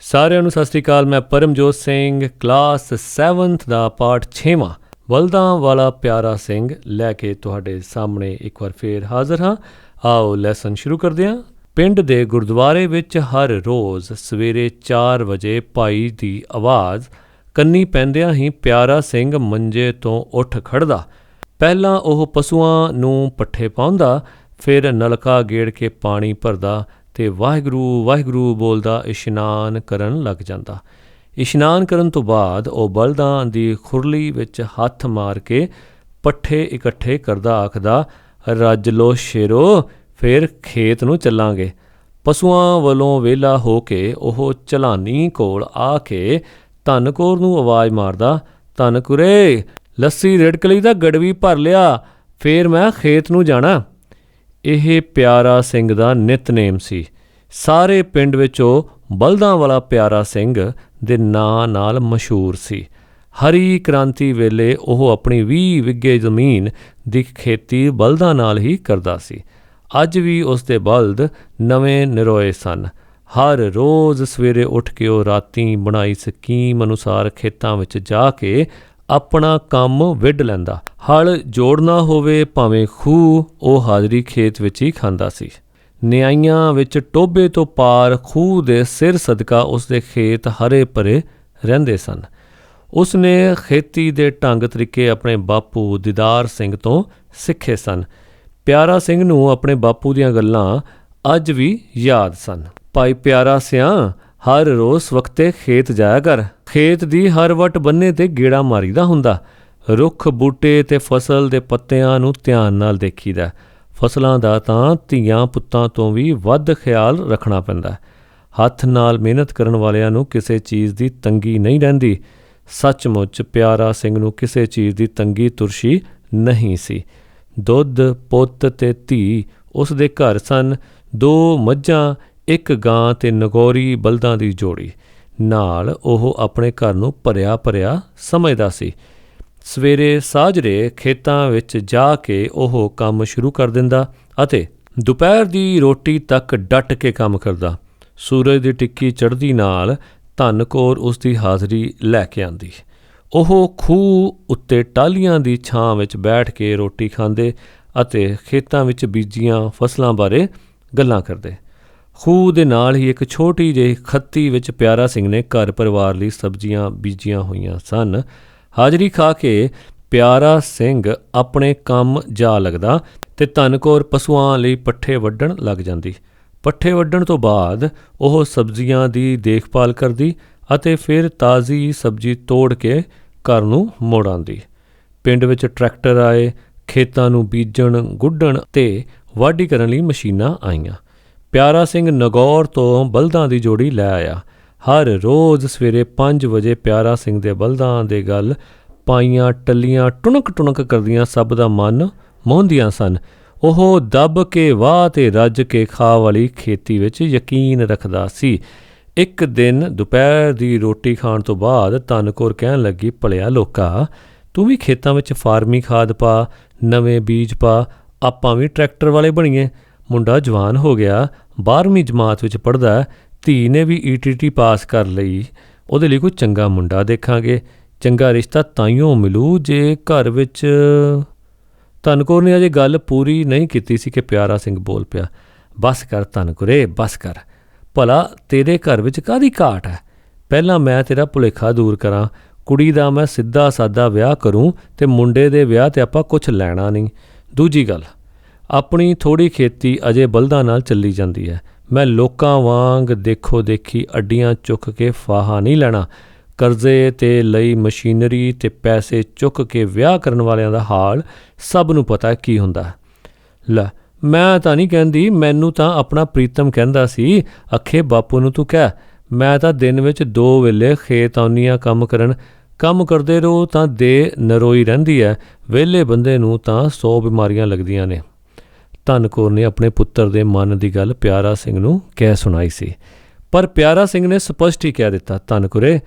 ਸਾਰਿਆਂ ਨੂੰ ਸਤਿ ਸ੍ਰੀ ਅਕਾਲ, ਮੈਂ ਪਰਮਜੋਤ ਸਿੰਘ ਕਲਾਸ 7th ਦਾ ਪਾਠ 6ਵਾਂ ਵਲਦਾਂ ਵਾਲਾ ਪਿਆਰਾ ਸਿੰਘ, ਲੈ ਕੇ ਤੁਹਾਡੇ ਸਾਹਮਣੇ ਇੱਕ ਵਾਰ ਫੇਰ ਹਾਜ਼ਰ ਹਾਂ। ਆਓ ਲੈਸਨ ਸ਼ੁਰੂ ਕਰਦੇ ਹਾਂ। ਪਿੰਡ ਦੇ ਗੁਰਦੁਆਰੇ ਵਿੱਚ ਹਰ ਰੋਜ਼ ਸਵੇਰੇ 4 ਵਜੇ ਭਾਈ ਦੀ ਆਵਾਜ਼, ਕੰਨੀ ਪੈਂਦਿਆਂ ਹੀ ਪਿਆਰਾ ਸਿੰਘ ਮੰਜੇ ਤੋਂ ਉੱਠ ਖੜਦਾ ਪਹਿਲਾਂ ਉਹ ਪਸ਼ੂਆਂ ਨੂੰ ਪੱਠੇ ਪਾਉਂਦਾ, ਫਿਰ ਨਲਕਾ ਗੇੜ ਕੇ ਪਾਣੀ ਭਰਦਾ ਤੇ ਵਾਹਿਗੁਰੂ ਵਾਹਿਗੁਰੂ ਬੋਲਦਾ ਇਸ਼ਨਾਨ ਕਰਨ ਲੱਗ ਜਾਂਦਾ। ਇਸ਼ਨਾਨ ਕਰਨ ਤੋਂ ਬਾਅਦ ਉਹ ਬਲਦਾਂ ਦੀ ਖੁਰਲੀ ਵਿੱਚ ਹੱਥ ਮਾਰ ਕੇ ਪੱਠੇ ਇਕੱਠੇ ਕਰਦਾ ਆਖਦਾ, ਰੱਜ ਲੋ ਸ਼ੇਰੋ, ਫਿਰ ਖੇਤ ਨੂੰ ਚੱਲਾਂਗੇ। ਪਸ਼ੂਆਂ ਵੱਲੋਂ ਵਿਹਲਾ ਹੋ ਕੇ ਉਹ ਚਲਾਨੀ ਕੋਲ ਆ ਕੇ ਧਨਕੌਰ ਨੂੰ ਆਵਾਜ਼ ਮਾਰਦਾ ਧਨਕੁਰੇ ਲੱਸੀ ਰਿੜਕ ਲਈ ਤਾਂ ਗੜਵੀ ਭਰ ਲਿਆ, ਫੇਰ ਮੈਂ ਖੇਤ ਨੂੰ ਜਾਣਾ। ਇਹ ਪਿਆਰਾ ਸਿੰਘ ਦਾ ਨਿਤਨੇਮ ਸੀ। ਸਾਰੇ ਪਿੰਡ ਵਿੱਚ ਉਹ ਬਲਦਾਂ ਵਾਲਾ ਪਿਆਰਾ ਸਿੰਘ ਦੇ ਨਾਂ ਨਾਲ ਮਸ਼ਹੂਰ ਸੀ। ਹਰੀ ਕ੍ਰਾਂਤੀ ਵੇਲੇ ਉਹ ਆਪਣੀ 20 ਵਿਗੇ ਜ਼ਮੀਨ ਦੀ ਖੇਤੀ ਬਲਦਾਂ ਨਾਲ ਹੀ ਕਰਦਾ ਸੀ। ਅੱਜ ਵੀ ਉਸ ਦੇ ਬਲਦ ਨਵੇਂ ਨਿਰੋਏ ਸਨ। ਹਰ ਰੋਜ਼ ਸਵੇਰੇ ਉੱਠ ਕੇ ਉਹ ਰਾਤੀ ਬਣਾਈ ਸਕੀਮ ਅਨੁਸਾਰ ਖੇਤਾਂ ਵਿੱਚ ਜਾ ਕੇ ਆਪਣਾ ਕੰਮ ਵਿੱਢ ਲੈਂਦਾ। ਹਲ ਜੋੜਨਾ ਹੋਵੇ ਭਾਵੇਂ ਖੂਹ, ਉਹ ਹਾਜ਼ਰੀ ਖੇਤ ਵਿੱਚ ਹੀ ਖਾਂਦਾ ਸੀ। ਨਿਆਈਆਂ ਵਿੱਚ ਟੋਬੇ ਤੋਂ ਪਾਰ ਖੂਹ ਦੇ ਸਿਰ ਸਦਕਾ ਉਸ ਦੇ ਖੇਤ ਹਰੇ ਭਰੇ ਰਹਿੰਦੇ ਸਨ। ਉਸ ਨੇ ਖੇਤੀ ਦੇ ਢੰਗ ਤਰੀਕੇ ਆਪਣੇ ਬਾਪੂ ਦੀਦਾਰ ਸਿੰਘ ਤੋਂ ਸਿੱਖੇ ਸਨ। ਪਿਆਰਾ ਸਿੰਘ ਨੂੰ ਆਪਣੇ ਬਾਪੂ ਦੀਆਂ ਗੱਲਾਂ ਅੱਜ ਵੀ ਯਾਦ ਸਨ। ਭਾਈ ਪਿਆਰਾ ਸਿਆਂ, ਹਰ ਰੋਜ਼ ਵਕਤੇ ਖੇਤ ਜਾਇਆ ਕਰ। ਖੇਤ ਦੀ ਹਰ ਵਟ ਬੰਨੇ ਤੇ ਗੇੜਾ ਮਾਰੀਦਾ ਹੁੰਦਾ। ਰੁੱਖ, ਬੂਟੇ ਤੇ ਫਸਲ ਦੇ ਪੱਤਿਆਂ ਨੂੰ ਧਿਆਨ ਨਾਲ ਦੇਖੀਦਾ। ਫਸਲਾਂ ਦਾ ਤਾਂ ਧੀਆਂ ਪੁੱਤਾਂ ਤੋਂ ਵੀ ਵੱਧ ਖਿਆਲ ਰੱਖਣਾ ਪੈਂਦਾ। ਹੱਥ ਨਾਲ ਮਿਹਨਤ ਕਰਨ ਵਾਲਿਆਂ ਨੂੰ ਕਿਸੇ ਚੀਜ਼ ਦੀ ਤੰਗੀ ਨਹੀਂ ਰਹਿੰਦੀ। ਸੱਚਮੁੱਚ ਪਿਆਰਾ ਸਿੰਘ ਨੂੰ ਕਿਸੇ ਚੀਜ਼ ਦੀ ਤੰਗੀ ਤੁਰਸ਼ੀ ਨਹੀਂ ਸੀ। ਦੁੱਧ, ਪੁੱਤ ਤੇ ਧੀ ਉਸ ਦੇ ਘਰ ਸਨ। ਦੋ ਮੱਝਾਂ, ਇੱਕ ਗਾਂ ਤੇ ਨਗੌਰੀ ਬਲਦਾਂ ਦੀ ਜੋੜੀ। ਨਾਲ ਉਹ ਆਪਣੇ ਘਰ ਨੂੰ ਭਰਿਆ ਭਰਿਆ ਸਮਝਦਾ ਸੀ। ਸਵੇਰੇ ਸਾਜਰੇ ਖੇਤਾਂ ਵਿੱਚ ਜਾ ਕੇ ਉਹ ਕੰਮ ਸ਼ੁਰੂ ਕਰ ਦਿੰਦਾ ਅਤੇ ਦੁਪਹਿਰ ਦੀ ਰੋਟੀ ਤੱਕ ਡਟ ਕੇ ਕੰਮ ਕਰਦਾ। ਸੂਰਜ ਦੀ ਟਿੱਕੀ ਚੜ੍ਹਦੀ ਨਾਲ ਧਨਕੌਰ ਉਸ ਦੀ ਹਾਜ਼ਰੀ ਲੈ ਕੇ ਆਂਦੀ। ਉਹ ਖੂਹ ਉੱਤੇ ਟਾਲੀਆਂ ਦੀ ਛਾਂ ਵਿੱਚ ਬੈਠ ਕੇ ਰੋਟੀ ਖਾਂਦੇ ਅਤੇ ਖੇਤਾਂ ਵਿੱਚ ਬੀਜੀਆਂ ਫਸਲਾਂ ਬਾਰੇ ਗੱਲਾਂ ਕਰਦੇ। ਖੂਹ ਦੇ ਨਾਲ ਹੀ ਇੱਕ ਛੋਟੀ ਜਿਹੀ ਖੱਤੀ ਵਿੱਚ ਪਿਆਰਾ ਸਿੰਘ ਨੇ ਘਰ ਪਰਿਵਾਰ ਲਈ ਸਬਜ਼ੀਆਂ ਬੀਜੀਆਂ ਹੋਈਆਂ ਸਨ। ਹਾਜ਼ਰੀ ਖਾ ਕੇ ਪਿਆਰਾ ਸਿੰਘ ਆਪਣੇ ਕੰਮ ਜਾ ਲੱਗਦਾ ਤੇ ਧਨਕੌਰ ਪਸ਼ੂਆਂ ਲਈ ਪੱਠੇ ਵੱਢਣ ਲੱਗ ਜਾਂਦੀ। ਪੱਠੇ ਵੱਢਣ ਤੋਂ ਬਾਅਦ ਉਹ ਸਬਜ਼ੀਆਂ ਦੀ ਦੇਖਭਾਲ ਕਰਦੀ ਅਤੇ ਫਿਰ ਤਾਜ਼ੀ ਸਬਜ਼ੀ ਤੋੜ ਕੇ ਘਰ ਨੂੰ ਮੋੜ ਆਉਂਦੀ। ਪਿੰਡ ਵਿੱਚ ਟਰੈਕਟਰ ਆਏ, ਖੇਤਾਂ ਨੂੰ ਬੀਜਣ, ਗੁੱਡਣ ਤੇ ਵਾਢੀ ਕਰਨ ਲਈ ਮਸ਼ੀਨਾਂ ਆਈਆਂ। ਪਿਆਰਾ ਸਿੰਘ ਨਗੌਰ ਤੋਂ ਬਲਦਾਂ ਦੀ ਜੋੜੀ ਲੈ ਆਇਆ। ਹਰ ਰੋਜ਼ ਸਵੇਰੇ 5 ਵਜੇ ਪਿਆਰਾ ਸਿੰਘ ਦੇ ਬਲਦਾਂ ਦੇ ਗੱਲ ਪਾਈਆਂ, ਟੱਲੀਆਂ ਟੁਣਕ ਟੁਣਕ ਕਰਦੀਆਂ ਸਭ ਦਾ ਮਨ ਮੋਹਦੀਆਂ ਸਨ। ਉਹ ਦੱਬ ਕੇ ਵਾਹ ਤੇ ਰੱਜ ਕੇ ਖਾ ਵਾਲੀ ਖੇਤੀ ਵਿੱਚ ਯਕੀਨ ਰੱਖਦਾ ਸੀ। ਇੱਕ ਦਿਨ ਦੁਪਹਿਰ ਦੀ ਰੋਟੀ ਖਾਣ ਤੋਂ ਬਾਅਦ ਤਨਕੌਰ ਕਹਿਣ ਲੱਗੀ, ਭਲਿਆ ਲੋਕਾ, ਤੂੰ ਵੀ ਖੇਤਾਂ ਵਿੱਚ ਫਾਰਮੀ ਖਾਦ ਪਾ, ਨਵੇਂ ਬੀਜ ਪਾ, ਆਪਾਂ ਵੀ ਟਰੈਕਟਰ ਵਾਲੇ ਬਣੀਏ। ਮੁੰਡਾ ਜਵਾਨ ਹੋ ਗਿਆ 12ਵੀਂ ਜਮਾਤ ਵਿੱਚ ਪੜਦਾ ਧੀ ਨੇ ਵੀ ਈਟੀਟੀ ਪਾਸ ਕਰ ਲਈ। ਉਹਦੇ ਲਈ ਕੋਈ ਚੰਗਾ ਮੁੰਡਾ ਦੇਖਾਂਗੇ। ਚੰਗਾ ਰਿਸ਼ਤਾ ਤਾਈਓ ਮਿਲੂ ਜੇ ਘਰ ਵਿੱਚ ਧਨਕੌਰ ਨੇ ਅਜੇ ਗੱਲ ਪੂਰੀ ਨਹੀਂ ਕੀਤੀ ਸੀ ਕਿ ਪਿਆਰਾ ਸਿੰਘ ਬੋਲ ਪਿਆ, ਬਸ ਕਰ ਧਨਕੁਰੇ, ਬਸ ਕਰ। ਭਲਾ ਤੇਰੇ ਘਰ ਵਿੱਚ ਕਾਦੀ ਘਾਟ ਹੈ? ਪਹਿਲਾਂ ਮੈਂ ਤੇਰਾ ਭੁਲੇਖਾ ਦੂਰ ਕਰਾਂ। ਕੁੜੀ ਦਾ ਮੈਂ ਸਿੱਧਾ ਸਾਦਾ ਵਿਆਹ ਕਰੂੰ ਤੇ ਮੁੰਡੇ ਦੇ ਵਿਆਹ ਤੇ ਆਪਾਂ ਕੁਝ ਲੈਣਾ ਨਹੀਂ। ਦੂਜੀ ਗੱਲ ਆਪਣੀ ਥੋੜੀ ਖੇਤੀ ਅਜੇ ਬਲਦਾਂ ਨਾਲ ਚੱਲੀ ਜਾਂਦੀ ਹੈ। ਮੈਂ ਲੋਕਾਂ ਵਾਂਗ ਦੇਖੋ ਦੇਖੀ ਅੱਡੀਆਂ ਚੁੱਕ ਕੇ ਫਾਹਾ ਨਹੀਂ ਲੈਣਾ। ਕਰਜ਼ੇ ਤੇ ਲਈ ਮਸ਼ੀਨਰੀ ਤੇ ਪੈਸੇ ਚੁੱਕ ਕੇ ਵਿਆਹ ਕਰਨ ਵਾਲਿਆਂ ਦਾ ਹਾਲ ਸਭ ਨੂੰ ਪਤਾ ਕੀ ਹੁੰਦਾ। ਹੈ। ਲੈ, ਮੈਂ ਤਾਂ ਨਹੀਂ ਕਹਿੰਦੀ, ਮੈਨੂੰ ਤਾਂ ਆਪਣਾ ਪ੍ਰੀਤਮ ਕਹਿੰਦਾ ਸੀ, ਅਖੇ ਬਾਪੂ ਨੂੰ ਤੂੰ ਕਹਿ। ਮੈਂ ਤਾਂ ਦਿਨ ਵਿੱਚ ਦੋ ਵੇਲੇ ਖੇਤ ਆਉਣੀਆਂ ਕੰਮ ਕਰਨ। ਕੰਮ ਕਰਦੇ ਰਹੋ ਤਾਂ ਦੇ ਨਰੋਈ ਰਹਿੰਦੀ ਹੈ। ਵਿਹਲੇ ਬੰਦੇ ਨੂੰ ਤਾਂ 100 ਬਿਮਾਰੀਆਂ ਲੱਗਦੀਆਂ ਨੇ। ਧਨਕੌਰ ਨੇ ਆਪਣੇ ਪੁੱਤਰ ਦੇ ਮਨ ਦੀ ਗੱਲ ਪਿਆਰਾ ਸਿੰਘ ਨੂੰ ਕਹਿ ਸੁਣਾਈ ਸੀ। ਪਰ ਪਿਆਰਾ ਸਿੰਘ ਨੇ ਸਪਸ਼ਟ ਹੀ ਕਹਿ ਦਿੱਤਾ, ਧਨਕੁਰੇ,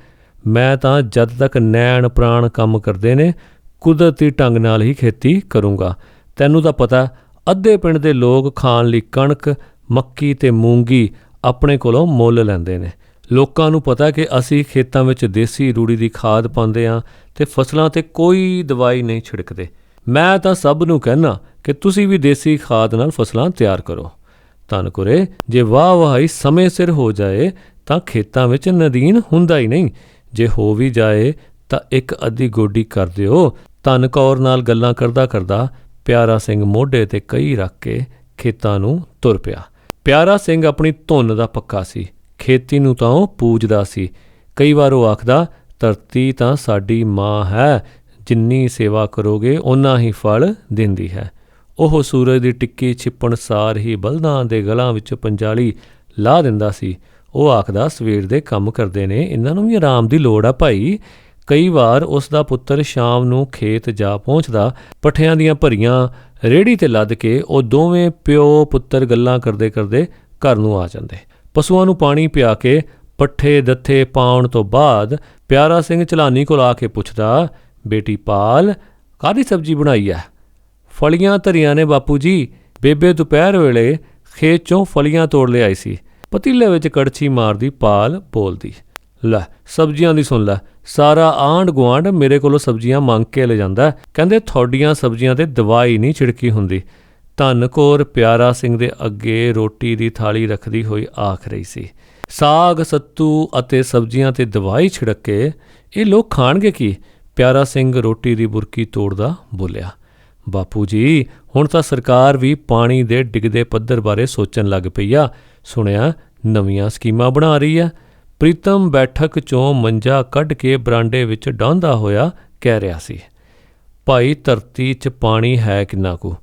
ਮੈਂ ਤਾਂ ਜਦ ਤੱਕ ਨੈਣ ਪ੍ਰਾਣ ਕੰਮ ਕਰਦੇ ਨੇ, ਕੁਦਰਤੀ ਢੰਗ ਨਾਲ ਹੀ ਖੇਤੀ ਕਰੂੰਗਾ। ਤੈਨੂੰ ਤਾਂ ਪਤਾ, ਅੱਧੇ ਪਿੰਡ ਦੇ ਲੋਕ ਖਾਣ ਲਈ ਕਣਕ, ਮੱਕੀ ਤੇ ਮੂੰਗੀ ਆਪਣੇ ਕੋਲੋਂ ਮੁੱਲ ਲੈਂਦੇ ਨੇ। ਲੋਕਾਂ ਨੂੰ ਪਤਾ ਕਿ ਅਸੀਂ ਖੇਤਾਂ ਵਿੱਚ ਦੇਸੀ ਰੂੜੀ ਦੀ ਖਾਦ ਪਾਉਂਦੇ ਹਾਂ ਤੇ ਫਸਲਾਂ ਤੇ ਕੋਈ ਦਵਾਈ ਨਹੀਂ ਛਿੜਕਦੇ। ਮੈਂ ਤਾਂ ਸਭ ਨੂੰ ਕਹਿਣਾ ਕਿ ਤੁਸੀਂ ਵੀ ਦੇਸੀ ਖਾਦ ਨਾਲ ਫਸਲਾਂ ਤਿਆਰ ਕਰੋ। ਧੰਨਕੁਰੇ ਜੇ ਵਾਹ ਵਾਹੀ ਸਮੇਂ ਸਿਰ ਹੋ ਜਾਏ, ਤਾਂ ਖੇਤਾਂ ਵਿੱਚ ਨਦੀਨ ਹੁੰਦਾ ਹੀ ਨਹੀਂ। ਜੇ ਹੋ ਵੀ ਜਾਏ, ਤਾਂ ਇੱਕ ਅੱਧੀ ਗੋਡੀ ਕਰ ਦਿਓ। ਧਨ ਕੌਰ ਨਾਲ ਗੱਲਾਂ ਕਰਦਾ ਕਰਦਾ ਪਿਆਰਾ ਸਿੰਘ ਮੋਢੇ ਤੇ ਕਈ ਰੱਖ ਕੇ ਖੇਤਾਂ ਨੂੰ ਤੁਰ ਪਿਆ। ਪਿਆਰਾ ਸਿੰਘ ਆਪਣੀ ਧੁੰਨ ਦਾ ਪੱਕਾ ਸੀ। ਖੇਤੀ ਨੂੰ ਤਾਂ ਉਹ ਪੂਜਦਾ ਸੀ। ਕਈ ਵਾਰ ਉਹ ਆਖਦਾ, ਧਰਤੀ ਤਾਂ ਸਾਡੀ ਮਾਂ ਹੈ ਜਿੰਨੀ ਸੇਵਾ ਕਰੋਗੇ, ਓਨਾ ਹੀ ਫਲ ਦਿੰਦੀ ਹੈ। ਉਹ ਸੂਰਜ ਦੀ ਟਿੱਕੀ ਛਿਪਣ ਸਾਰ ਹੀ ਬਲਦਾਂ ਦੇ ਗਲਾਂ ਵਿੱਚ ਪੰਜਾਲੀ ਲਾ ਦਿੰਦਾ ਸੀ। ਉਹ ਆਖਦਾ, ਸਵੇਰ ਦੇ ਕੰਮ ਕਰਦੇ ਨੇ, ਇਹਨਾਂ ਨੂੰ ਵੀ ਆਰਾਮ ਦੀ ਲੋੜ ਆ ਭਾਈ। ਕਈ ਵਾਰ ਉਸ ਦਾ ਪੁੱਤਰ ਸ਼ਾਮ ਨੂੰ ਖੇਤ ਜਾ ਪਹੁੰਚਦਾ, ਪੱਠਿਆਂ ਦੀਆਂ ਭਰੀਆਂ ਰੇੜੀ ਤੇ ਲੱਦ ਕੇ ਉਹ ਦੋਵੇਂ ਪਿਓ ਪੁੱਤਰ ਗੱਲਾਂ ਕਰਦੇ ਕਰਦੇ ਘਰ ਨੂੰ ਆ ਜਾਂਦੇ। ਪਸ਼ੂਆਂ ਨੂੰ ਪਾਣੀ ਪਿਆ ਕੇ ਪੱਠੇ ਦੱਥੇ ਪਾਉਣ ਤੋਂ ਬਾਅਦ ਪਿਆਰਾ ਸਿੰਘ ਚਲਾਨੀ ਕੋਲ ਆ ਕੇ ਪੁੱਛਦਾ ਬੇਟੀ ਪਾਲ ਕਾਦੀ ਸਬਜ਼ੀ ਬਣਾਈ ਹੈ ਫਲੀਆਂ ਧਰੀਆਂ ਨੇ ਬਾਪੂ ਜੀ। ਬੇਬੇ ਦੁਪਹਿਰ ਵੇਲੇ ਖੇਤ ਚੋਂ ਫਲੀਆਂ ਤੋੜ ਲਿਆਈ ਸੀ। ਪਤੀਲੇ ਵਿੱਚ ਕੜਛੀ ਮਾਰਦੀ ਪਾਲ ਬੋਲਦੀ, ਲੈ, ਸਬਜ਼ੀਆਂ ਦੀ ਸੁਣ ਲੈ, ਸਾਰਾ ਆਂਡ ਗੁਆਂਢ ਮੇਰੇ ਕੋਲੋਂ ਸਬਜ਼ੀਆਂ ਮੰਗ ਕੇ ਲੈ ਜਾਂਦਾ ਕਹਿੰਦੇ ਤੁਹਾਡੀਆਂ ਸਬਜ਼ੀਆਂ ਤੇ ਦਵਾਈ ਨਹੀਂ ਛਿੜਕੀ ਹੁੰਦੀ। ਧੰਨ ਕੌਰ ਪਿਆਰਾ ਸਿੰਘ ਦੇ ਅੱਗੇ ਰੋਟੀ ਦੀ ਥਾਲੀ ਰੱਖਦੀ ਹੋਈ ਆਖ ਰਹੀ ਸੀ। ਸਾਗ, ਸੱਤੂ ਅਤੇ ਸਬਜ਼ੀਆਂ ਤੇ ਦਵਾਈ ਛਿੜਕ ਕੇ ਇਹ ਲੋਕ ਖਾਣਗੇ ਕੀ? ਪਿਆਰਾ ਸਿੰਘ ਰੋਟੀ ਦੀ ਬੁਰਕੀ ਤੋੜਦਾ ਬੋਲਿਆ, ਬਾਪੂ ਜੀ, ਹੁਣ ਤਾਂ ਸਰਕਾਰ ਵੀ ਪਾਣੀ ਦੇ ਡਿੱਗਦੇ ਪੱਧਰ ਬਾਰੇ ਸੋਚਣ ਲੱਗ ਪਈ ਆ। ਸੁਣਿਆ, ਨਵੀਆਂ ਸਕੀਮਾਂ ਬਣਾ ਰਹੀ ਆ। ਪ੍ਰੀਤਮ ਬੈਠਕ ਚੋਂ ਮੰਜਾ ਕੱਢ ਕੇ ਬਰਾਂਡੇ ਵਿੱਚ ਡਾਂਦਾ ਹੋਇਆ ਕਹਿ ਰਿਹਾ ਸੀ, ਭਾਈ ਧਰਤੀ 'ਚ ਪਾਣੀ ਹੈ ਕਿੰਨਾ ਕੁ?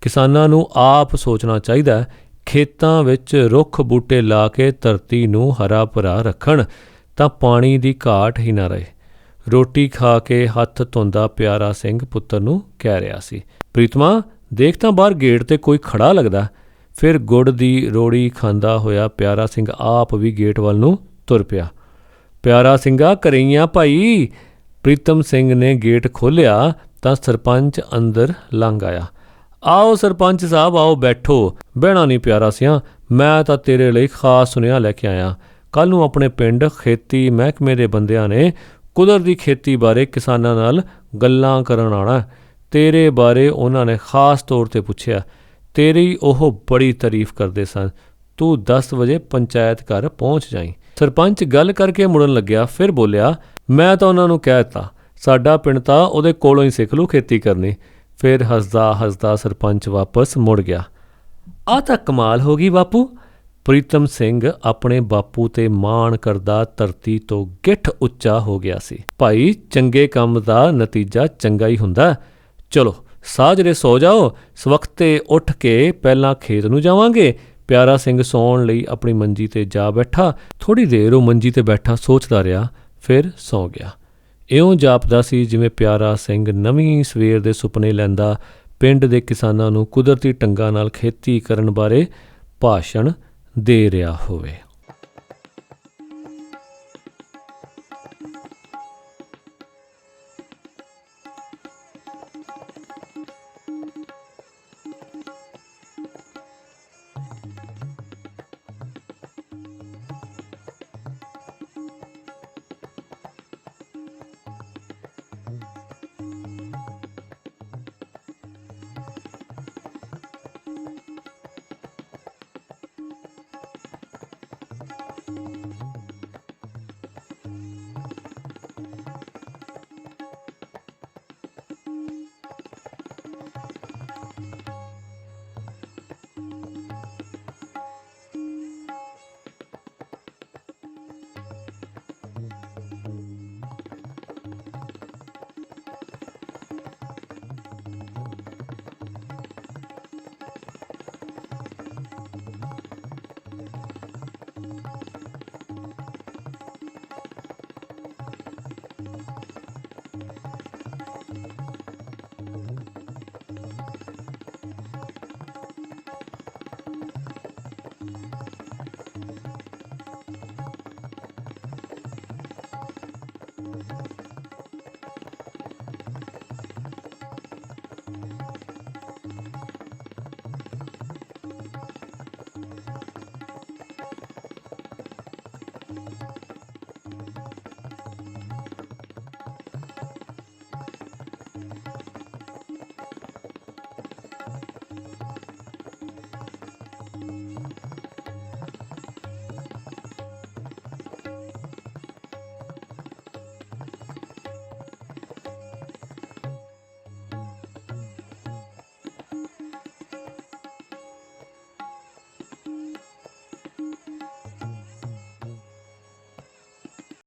ਕਿਸਾਨਾਂ ਨੂੰ ਆਪ ਸੋਚਣਾ ਚਾਹੀਦਾ ਖੇਤਾਂ ਵਿੱਚ ਰੁੱਖ ਬੂਟੇ ਲਾ ਕੇ ਧਰਤੀ ਨੂੰ ਹਰਾ ਭਰਾ ਰੱਖਣ ਤਾਂ ਪਾਣੀ ਦੀ ਘਾਟ ਹੀ ਨਾ ਰਹੇ। ਰੋਟੀ ਖਾ ਕੇ ਹੱਥ ਧੋਂਦਾ ਪਿਆਰਾ ਸਿੰਘ ਪੁੱਤਰ ਨੂੰ ਕਹਿ ਰਿਹਾ ਸੀ, ਪ੍ਰੀਤਮਾ, ਦੇਖ ਤਾਂ ਬਾਹਰ ਗੇਟ ਤੇ ਕੋਈ ਖੜਾ ਲੱਗਦਾ। ਫਿਰ ਗੁੜ ਦੀ ਰੋੜੀ ਖਾਂਦਾ ਹੋਇਆ ਪਿਆਰਾ ਸਿੰਘ ਆਪ ਵੀ ਗੇਟ ਵੱਲ ਨੂੰ ਤੁਰ ਪਿਆ। ਪਿਆਰਾ ਸਿੰਘਾ, ਕਰਈਆਂ ਭਾਈ, ਪ੍ਰੀਤਮ ਸਿੰਘ ਨੇ ਗੇਟ ਖੋਲ੍ਹਿਆ ਤਾਂ ਸਰਪੰਚ ਅੰਦਰ ਲੰਘ ਆਇਆ। ਆਓ ਸਰਪੰਚ ਸਾਹਿਬ, ਆਓ ਬੈਠੋ। ਬਹਿਣਾ ਨਹੀਂ ਪਿਆਰਾ ਸਿਆ, ਮੈਂ ਤਾਂ ਤੇਰੇ ਲਈ ਖਾਸ ਸੁਨੇਹਾ ਲੈ ਕੇ ਆਇਆ। ਕੱਲ ਨੂੰ ਆਪਣੇ ਪਿੰਡ ਖੇਤੀ ਮਹਿਕਮੇ ਦੇ ਬੰਦਿਆਂ ਨੇ ਕੁਦਰਤੀ ਖੇਤੀ ਬਾਰੇ ਕਿਸਾਨਾਂ ਨਾਲ ਗੱਲਾਂ ਕਰਨ ਆਉਣਾ ਤੇਰੇ ਬਾਰੇ ਉਹਨਾਂ ਨੇ ਖਾਸ ਤੌਰ ਤੇ ਪੁੱਛਿਆ, ਤੇਰੀ ਉਹ ਬੜੀ ਤਾਰੀਫ ਕਰਦੇ ਸਨ। ਤੂੰ 10 ਵਜੇ ਪੰਚਾਇਤ ਘਰ ਪਹੁੰਚ ਜਾਈਂ। ਸਰਪੰਚ ਗੱਲ ਕਰਕੇ ਮੁੜਨ ਲੱਗਿਆ, ਫਿਰ ਬੋਲਿਆ, ਮੈਂ ਤਾਂ ਉਹਨਾਂ ਨੂੰ ਕਹਿ ਦਿੱਤਾ, ਸਾਡਾ ਪਿੰਡ ਤਾਂ ਉਹਦੇ ਕੋਲੋਂ ਹੀ ਸਿੱਖ ਲੂ ਖੇਤੀ ਕਰਨੀ। ਫਿਰ ਹੱਸਦਾ ਹੱਸਦਾ ਸਰਪੰਚ ਵਾਪਸ ਮੁੜ ਗਿਆ, ਆ ਤਾਂ ਕਮਾਲ ਹੋ ਗਈ ਬਾਪੂ ਪ੍ਰੀਤਮ ਸਿੰਘ ਆਪਣੇ ਬਾਪੂ ਤੇ ਮਾਣ ਕਰਦਾ ਧਰਤੀ ਤੋਂ ਗਿੱਠ ਉੱਚਾ ਹੋ ਗਿਆ ਸੀ। ਭਾਈ, ਚੰਗੇ ਕੰਮ ਦਾ ਨਤੀਜਾ ਚੰਗਾ ਹੀ ਹੁੰਦਾ। ਹੈ। ਚਲੋ, ਸਾਜਰੇ ਸੋ ਜਾਓ। ਸਵਖਤੇ ਉੱਠ ਕੇ ਪਹਿਲਾਂ ਖੇਤ ਨੂੰ ਜਾਵਾਂਗੇ। ਪਿਆਰਾ ਸਿੰਘ ਸੌਣ ਲਈ ਆਪਣੀ ਮੰਜੀ ਤੇ ਜਾ ਬੈਠਾ। ਥੋੜੀ ਦੇਰ ਉਹ ਮੰਜੀ ਤੇ ਬੈਠਾ ਸੋਚਦਾ ਰਿਹਾ, ਫਿਰ ਸੌ ਗਿਆ। ਇਉਂ ਜਾਪਦਾ ਸੀ ਜਿਵੇਂ ਪਿਆਰਾ ਸਿੰਘ ਨਵੀਂ ਸਵੇਰ ਦੇ ਸੁਪਨੇ ਲੈਂਦਾ। ਪਿੰਡ ਦੇ ਕਿਸਾਨਾਂ ਨੂੰ ਕੁਦਰਤੀ ਢੰਗਾਂ ਨਾਲ ਖੇਤੀ ਕਰਨ ਬਾਰੇ ਭਾਸ਼ਣ ਦੇ ਰਿਹਾ ਹੋਵੇ।